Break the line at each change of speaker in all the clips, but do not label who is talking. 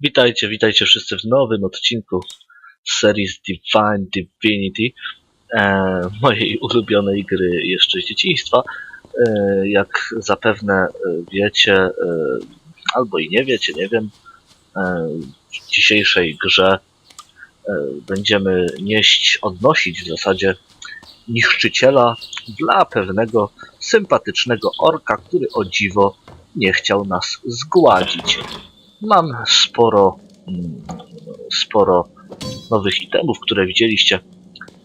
Witajcie, witajcie wszyscy w nowym odcinku serii z Divine Divinity, e, mojej ulubionej gry jeszcze z dzieciństwa. E, jak zapewne wiecie, e, albo i nie wiecie, nie wiem, e, w dzisiejszej grze e, będziemy nieść, odnosić w zasadzie niszczyciela dla pewnego sympatycznego orka, który o dziwo nie chciał nas zgładzić. Mam sporo, mm, sporo nowych itemów, które widzieliście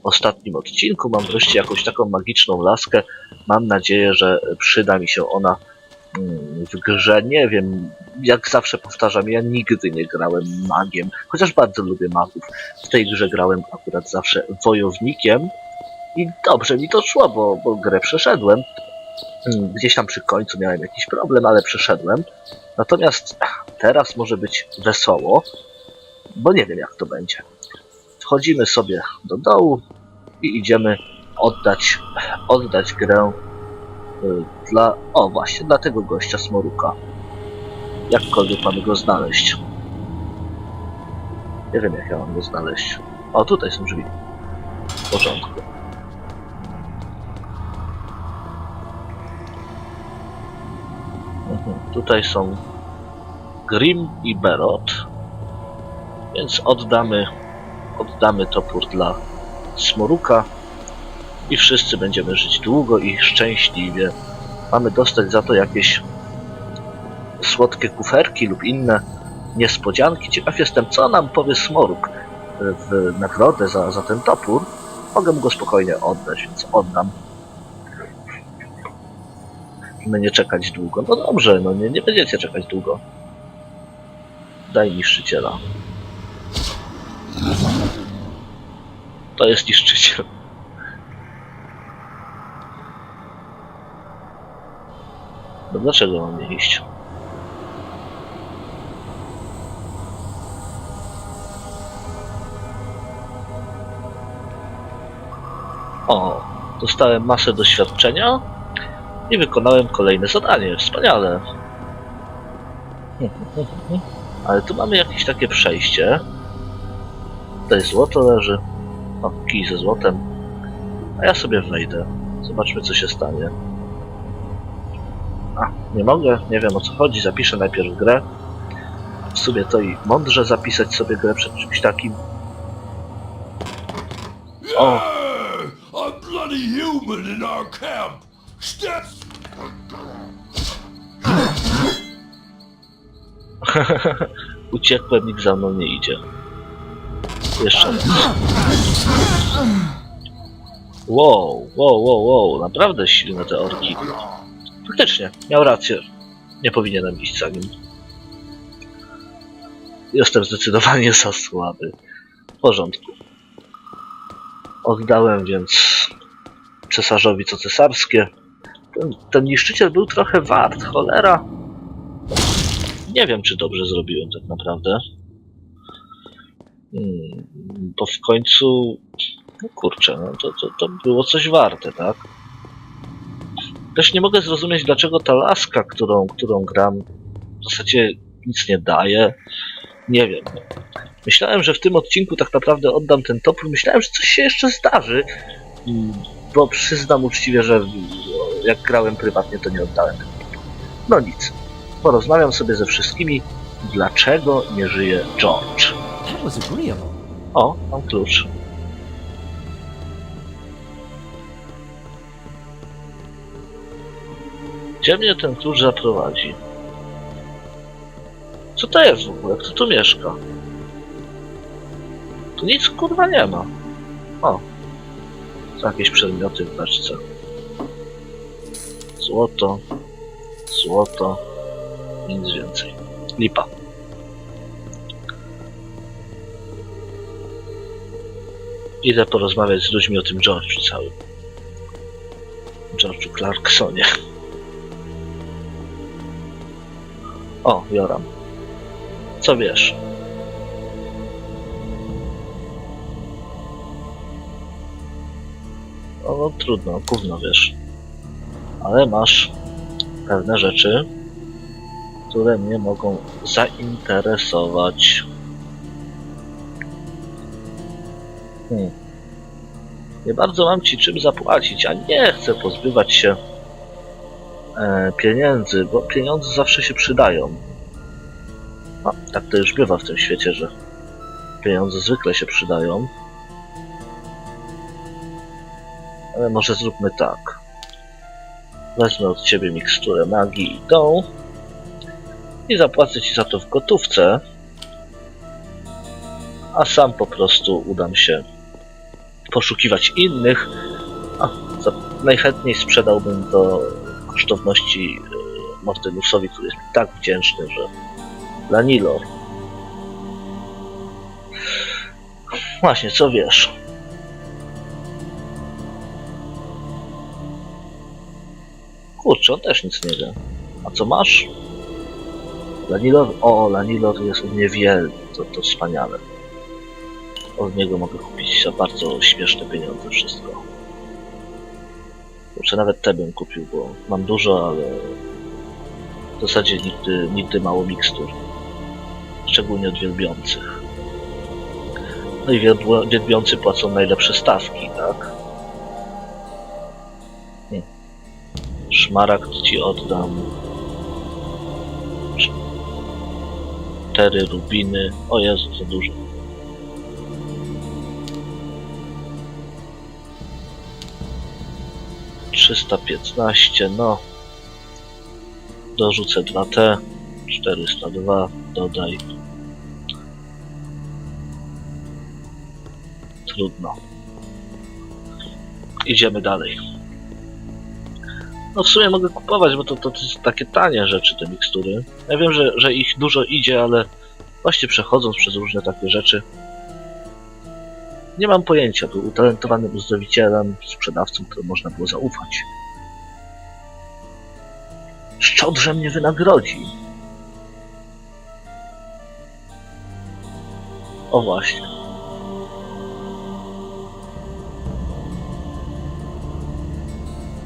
w ostatnim odcinku. Mam wreszcie jakąś taką magiczną laskę. Mam nadzieję, że przyda mi się ona mm, w grze. Nie wiem, jak zawsze powtarzam, ja nigdy nie grałem magiem, chociaż bardzo lubię magów. W tej grze grałem akurat zawsze wojownikiem i dobrze mi to szło, bo, bo grę przeszedłem. Mm, Gdzieś tam przy końcu miałem jakiś problem, ale przeszedłem. Natomiast teraz może być wesoło, bo nie wiem jak to będzie. Wchodzimy sobie do dołu i idziemy oddać, oddać grę y, dla, o właśnie, dla tego gościa Smoruka. Jakkolwiek mamy go znaleźć. Nie wiem jak ja mam go znaleźć. O, tutaj są drzwi. W porządku. Tutaj są Grim i Berot. Więc oddamy, oddamy topór dla Smoruka i wszyscy będziemy żyć długo i szczęśliwie. Mamy dostać za to jakieś słodkie kuferki lub inne niespodzianki. Ciekaw jestem, co nam powie Smoruk w nagrodę za, za ten topór. Mogę go spokojnie oddać, więc oddam. Nie czekać długo. No dobrze, no nie, nie będziecie czekać długo. Daj niszczyciela. To jest niszczyciel. No dlaczego mam nie iść? O, dostałem masę doświadczenia i wykonałem kolejne zadanie. Wspaniale. Ale tu mamy jakieś takie przejście. Tutaj złoto leży. O, kij ze złotem. A ja sobie wejdę. Zobaczmy, co się stanie. A, nie mogę, nie wiem o co chodzi. Zapiszę najpierw grę. W sumie to i mądrze zapisać sobie grę przed czymś takim. O,
bloody human in our camp!
Uciekłem, nikt za mną nie idzie. Jeszcze raz. Wow, wow, wow, wow, naprawdę silne te orki. Faktycznie, miał rację. Nie powinienem iść za nim. Jestem zdecydowanie za słaby. W porządku. Oddałem więc cesarzowi co cesarskie. Ten, ten niszczyciel był trochę wart, cholera. Nie wiem, czy dobrze zrobiłem tak naprawdę. Hmm, bo w końcu, no kurczę, no to, to, to było coś warte, tak? Też nie mogę zrozumieć, dlaczego ta laska, którą, którą gram, w zasadzie nic nie daje. Nie wiem. Myślałem, że w tym odcinku tak naprawdę oddam ten topór. Myślałem, że coś się jeszcze zdarzy. Mm, Bo przyznam uczciwie, że jak grałem prywatnie, to nie oddałem. No nic. Porozmawiam sobie ze wszystkimi, dlaczego nie żyje George. O, mam klucz. Gdzie mnie ten klucz zaprowadzi? Co to jest w ogóle? Kto tu mieszka? Tu nic kurwa nie ma. O. Są jakieś przedmioty w paczce. Złoto. Złoto. Nic więcej. Lipa. Idę porozmawiać z ludźmi o tym George'u całym. George'u Clarksonie. O, Joram. Co wiesz? O, no trudno, gówno wiesz. Ale masz pewne rzeczy, które mnie mogą zainteresować. Hmm. Nie bardzo mam ci czym zapłacić, a nie chcę pozbywać się e, pieniędzy, bo pieniądze zawsze się przydają. No, tak to już bywa w tym świecie, że pieniądze zwykle się przydają. Ale może zróbmy tak. Wezmę od ciebie miksturę magii i tą i zapłacę ci za to w gotówce, a sam po prostu udam się poszukiwać innych. A, za, najchętniej sprzedałbym to kosztowności y, Mortenusowi, który jest tak wdzięczny, że Lanilor. Właśnie, co wiesz? Kurczę, on też nic nie wie. A co masz? Lanilor? O, Lanilor jest niewielki, to, to wspaniale. Od niego mogę kupić za bardzo śmieszne pieniądze wszystko. Kurczę, nawet te bym kupił, bo mam dużo, ale w zasadzie nigdy, nigdy mało mikstur. Szczególnie od wielbiących. No i wielbiący płacą najlepsze stawki, tak? Szmaragd ci oddam. Cztery rubiny. O Jezu, za dużo. Trzysta piętnaście, no. Dorzucę 2T. 402, dodaj. Trudno. Idziemy dalej. No w sumie mogę kupować, bo to, to, to są takie tanie rzeczy, te mikstury. Ja wiem, że, że ich dużo idzie, ale właśnie przechodząc przez różne takie rzeczy, nie mam pojęcia. Był utalentowanym uzdrowicielem, sprzedawcą, któremu można było zaufać. Szczodrze mnie wynagrodzi. O właśnie.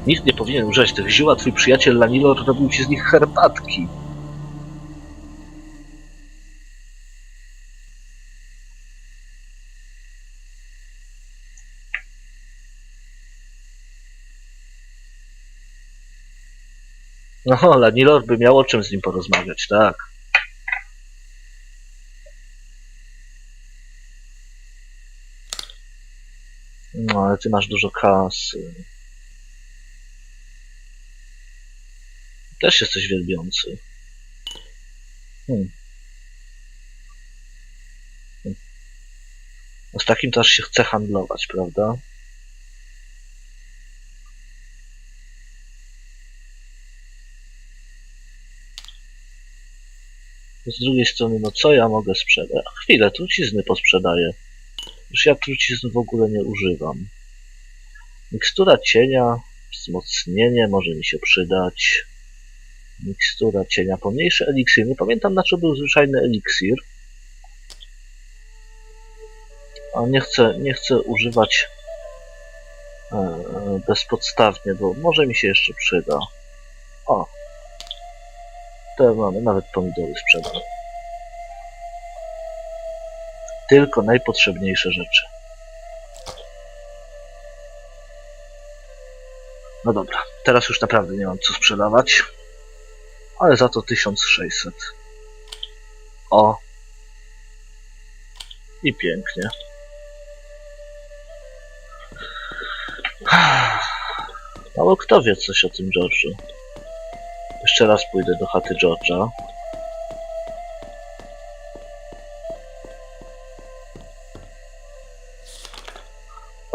Nikt nie powinien używać tych ziół, a twój przyjaciel Lanilor robił ci z nich herbatki. No, Lanilor by miał o czym z nim porozmawiać, tak. No, ale ty masz dużo kasy. Też jesteś wielbiący. Hmm. Hmm. No z takim też się chce handlować, prawda? Z drugiej strony, no co ja mogę sprzedać? Chwilę, trucizny posprzedaję. Już ja trucizn w ogóle nie używam. Mikstura cienia, wzmocnienie może mi się przydać. Mikstura cienia, pomniejszy eliksir. Nie pamiętam na czym był zwyczajny eliksir. A nie chcę, nie chcę używać e, e, bezpodstawnie, bo może mi się jeszcze przyda. O! Te mamy, nawet pomidory sprzedam. Tylko najpotrzebniejsze rzeczy. No dobra, teraz już naprawdę nie mam co sprzedawać. Ale za to 1600. O. I pięknie. Mało kto wie coś o tym George'u. Jeszcze raz pójdę do chaty George'a.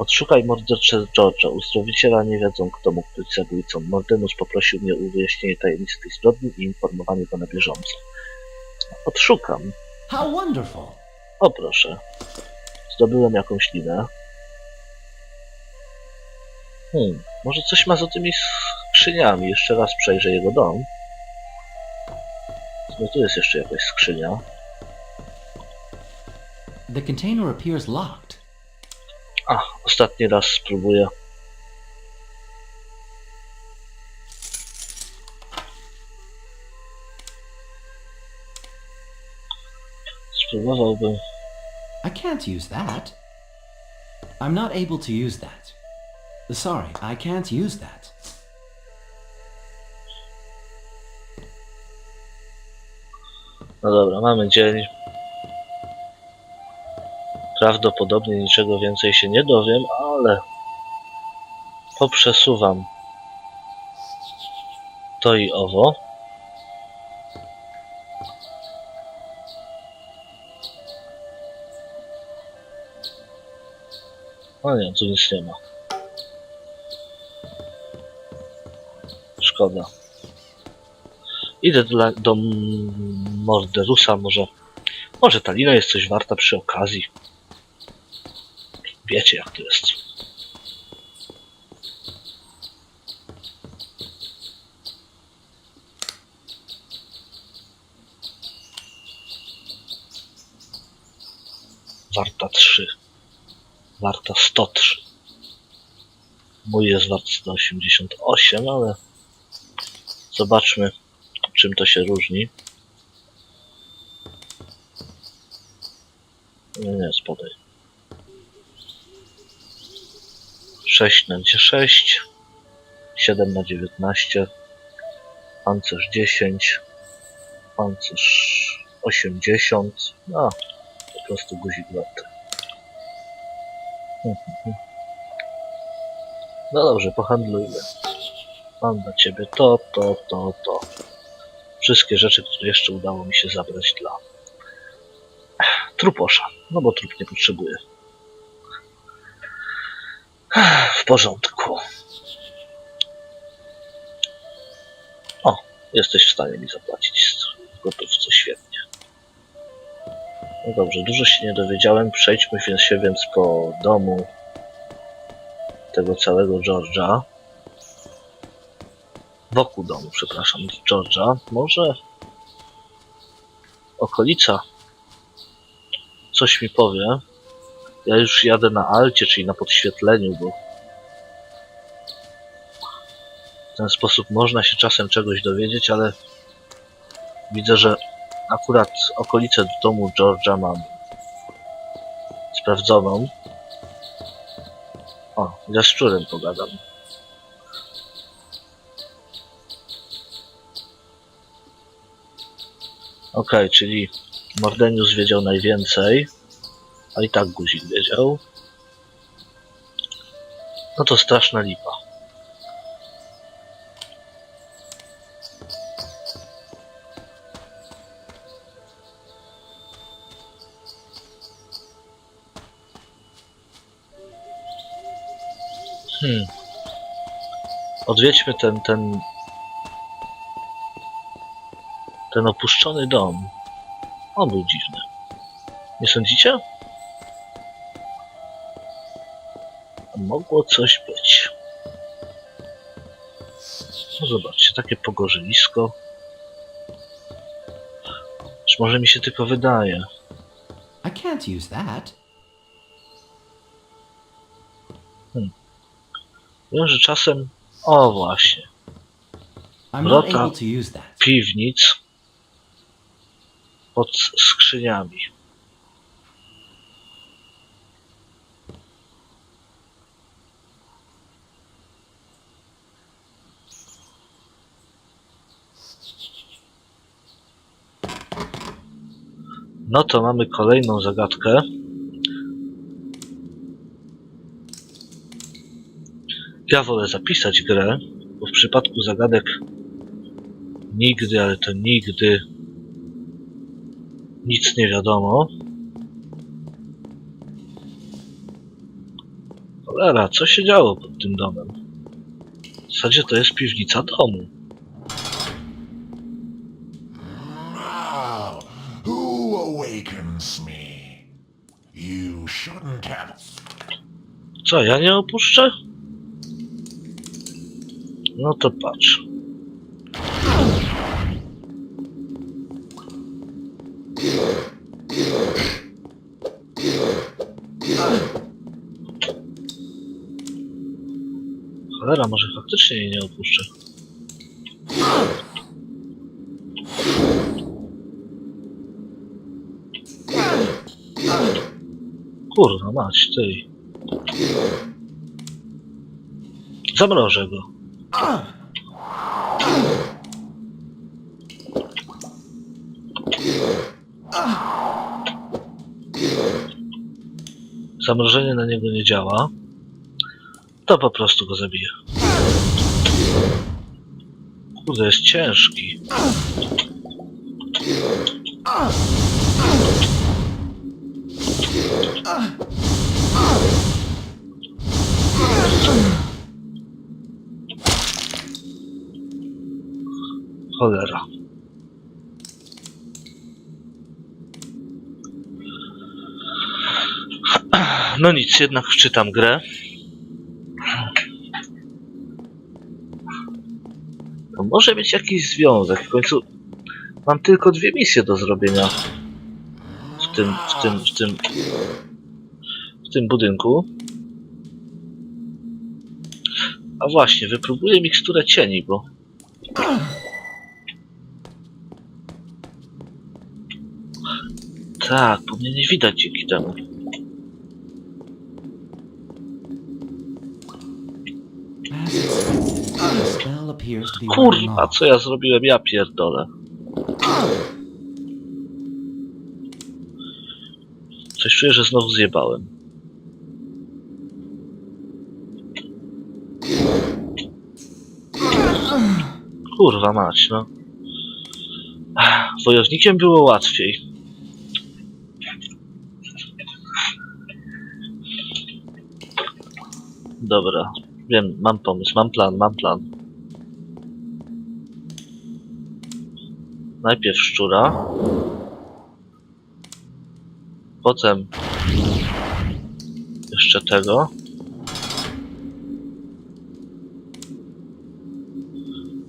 Odszukaj mordercze George'a. Uzdrowiciela nie wiedzą, kto mógł być zabójcą. Mordenus poprosił mnie o wyjaśnienie tajemnicy tej zbrodni i informowanie go na bieżąco. Odszukam.
How wonderful!
O proszę. Zdobyłem jakąś linę. Hmm, może coś ma za tymi skrzyniami. Jeszcze raz przejrzę jego dom. No tu jest jeszcze jakaś skrzynia.
The container appears locked.
A, ostatni raz spróbuję. Spróbowałbym.
I can't use that. I'm not able to use that. Sorry, I can't use that.
No dobra, mamy dzień. Prawdopodobnie niczego więcej się nie dowiem, ale poprzesuwam to i owo. O nie, tu nic nie ma. Szkoda. Idę do, do Morderusa, może. Może ta lina jest coś warta przy okazji. Wiecie jak to jest. Warta 3. Warta 103. Mój jest wart 188, ale zobaczmy czym to się różni. Nie, nie, spodaj. 6 na 6, 7 na 19, pancerz 10, pancerz 80, no, po prostu guzik warty. No dobrze, pohandlujmy. Mam dla ciebie to, to, to, to wszystkie rzeczy, które jeszcze udało mi się zabrać dla truposza. No bo trup nie potrzebuje. Porządku. O, jesteś w stanie mi zapłacić w gotówce, świetnie. No dobrze, dużo się nie dowiedziałem. Przejdźmy się więc po domu tego całego George'a wokół domu, przepraszam, George'a, może okolica coś mi powie. Ja już jadę na alcie, czyli na podświetleniu, bo ten sposób można się czasem czegoś dowiedzieć, ale widzę, że akurat okolicę domu George'a mam sprawdzoną. O, ze szczurem pogadam. Okej, czyli Mordenius wiedział najwięcej, a i tak guzik wiedział. No to straszna lipa. Odwiedźmy ten, ten ten opuszczony dom. On był dziwny. Nie sądzicie? Mogło coś być. No zobaczcie, takie pogorzylisko. Czy może mi się tylko wydaje?
I can't use that.
Wiem, że czasem... O właśnie. Wrota. Piwnic pod skrzyniami. No to mamy kolejną zagadkę. Ja wolę zapisać grę, bo w przypadku zagadek nigdy, ale to nigdy nic nie wiadomo. Cholera, co się działo pod tym domem? W zasadzie to jest piwnica domu.
Now, who awakens me? You shouldn't have.
Co, ja nie opuszczę? No to patrz. Cholera, może faktycznie jej nie opuszczę. Kurwa mać, ty. Zamrożę go. Zamrożenie na niego nie działa. To po prostu go zabiję. Kurde, jest ciężki. Cholera. No nic, jednak wczytam grę. To może mieć jakiś związek. W końcu mam tylko dwie misje do zrobienia w tym, w tym, w tym, w tym budynku. A właśnie, wypróbuję miksturę cieni, bo tak, bo mnie nie widać dzięki temu. Kurwa, co ja zrobiłem? Ja pierdolę. Coś czuję, że znowu zjebałem. Kurwa mać, no. Wojownikiem było łatwiej. Dobra, wiem, mam pomysł, mam plan, mam plan. Najpierw szczura. Potem jeszcze tego.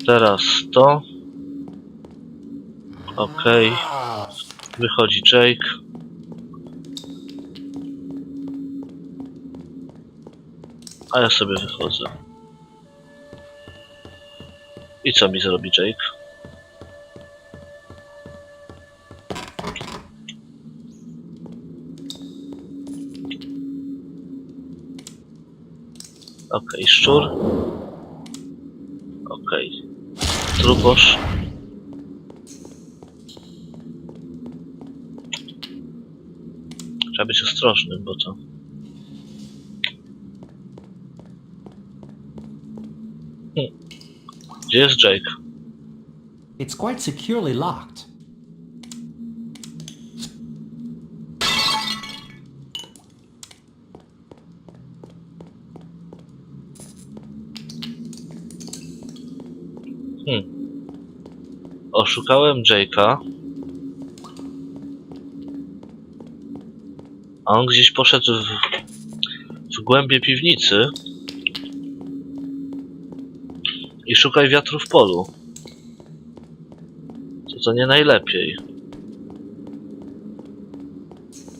Teraz to. Okej. Wychodzi Jake. A ja sobie wychodzę. I co mi zrobi Jake? Okej, szczur. Okej. Trubosz. Trzeba być ostrożnym, bo to... Gdzie jest Jake?
It's quite securely locked.
Oszukałem Jake'a. A on gdzieś poszedł w, w głębie piwnicy. I szukaj wiatru w polu. To co nie najlepiej.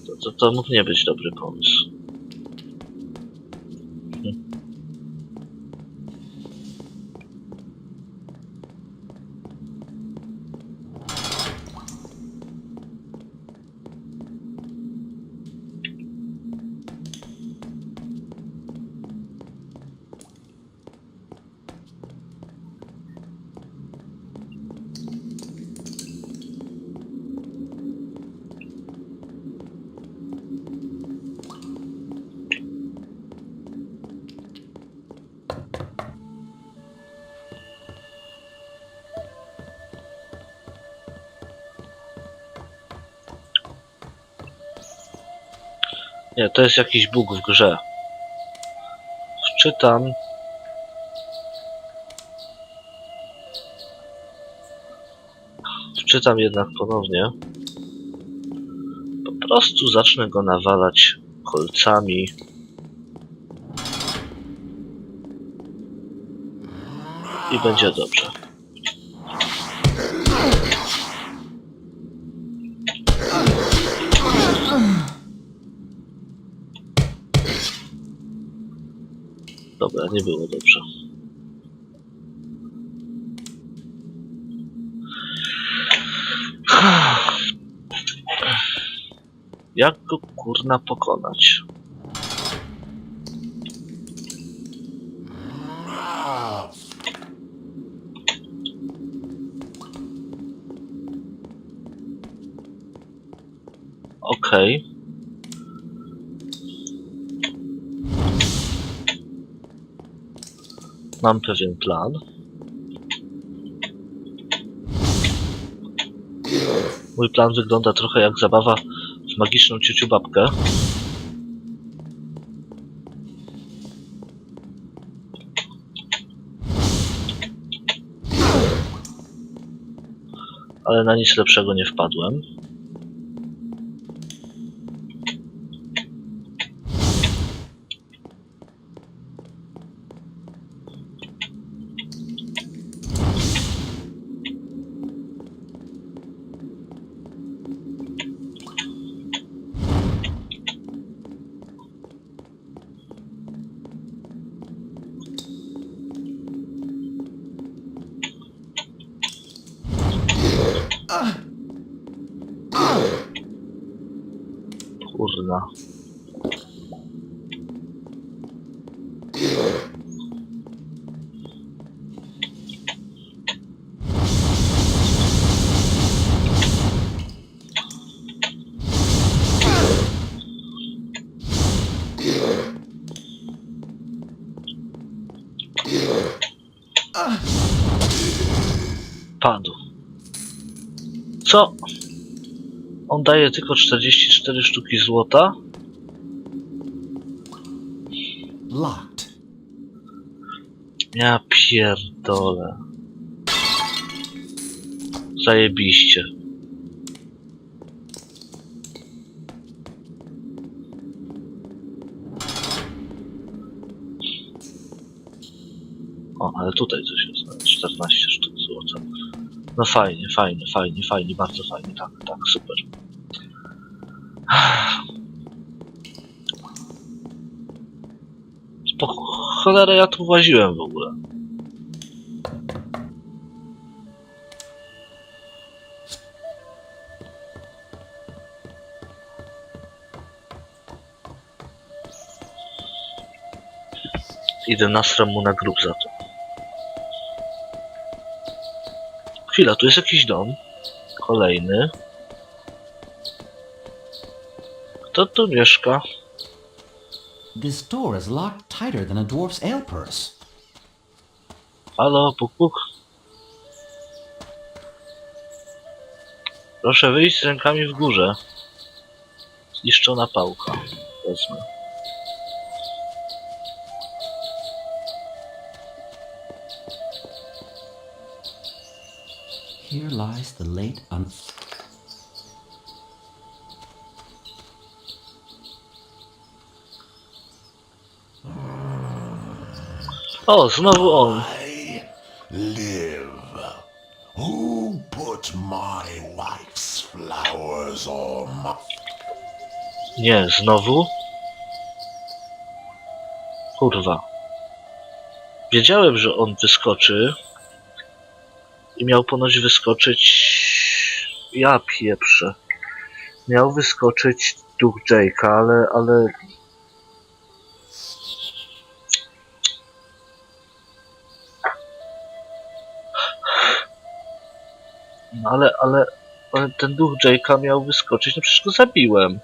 To, to, to mógł nie być dobry pomysł. Nie, to jest jakiś bóg w grze. Wczytam. Wczytam jednak ponownie. Po prostu zacznę go nawalać kolcami. I będzie dobrze. Dobra, nie było dobrze. Jak go kurna pokonać? Okej. Mam pewien plan. Mój plan wygląda trochę jak zabawa w magiczną ciuciu babkę. Ale na nic lepszego nie wpadłem. Kurna. Padł. Co? On daje tylko 44 sztuki złota?
Locked.
Ja pierdolę. Zajebiście. O, ale tutaj coś jest. 14 sztuk złota. No fajnie, fajnie, fajnie, fajnie, bardzo fajnie. Tak, tak, super. Po cholerę ja tu właziłem w ogóle. Idę nasram mu na grób za to. Chwila, tu jest jakiś dom. Kolejny. Kto tu mieszka?
This door is locked tighter than a dwarf's ale purse.
Halo, puk puk. Proszę wyjść z rękami w górze. Zniszczona pałka. Wezmę.
Here lies the late un...
O, znowu on.
I live. Who put my wife's flowers on my...
Nie, znowu? Kurwa. Wiedziałem, że on wyskoczy. I miał ponoć wyskoczyć... Ja pieprzę. Miał wyskoczyć duch Jake'a, ale, ale... No ale, ale, ale ten duch Jake'a miał wyskoczyć, no przecież go zabiłem.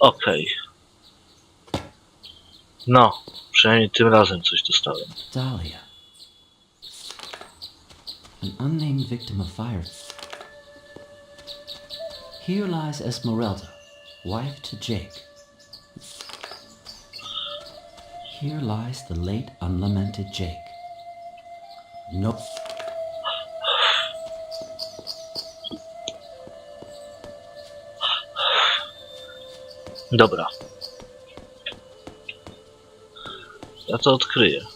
Okej. No, przynajmniej tym razem coś dostałem.
Dahlia. An unnamed victim of fire. Here lies Esmeralda, wife to Jake. Here lies the late unlamented Jake. No.
Dobra. Ja to odkryję.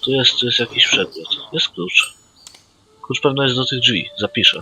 Tu jest, tu jest jakiś przedmiot. Jest klucz. Klucz pewno jest do tych drzwi. Zapiszę.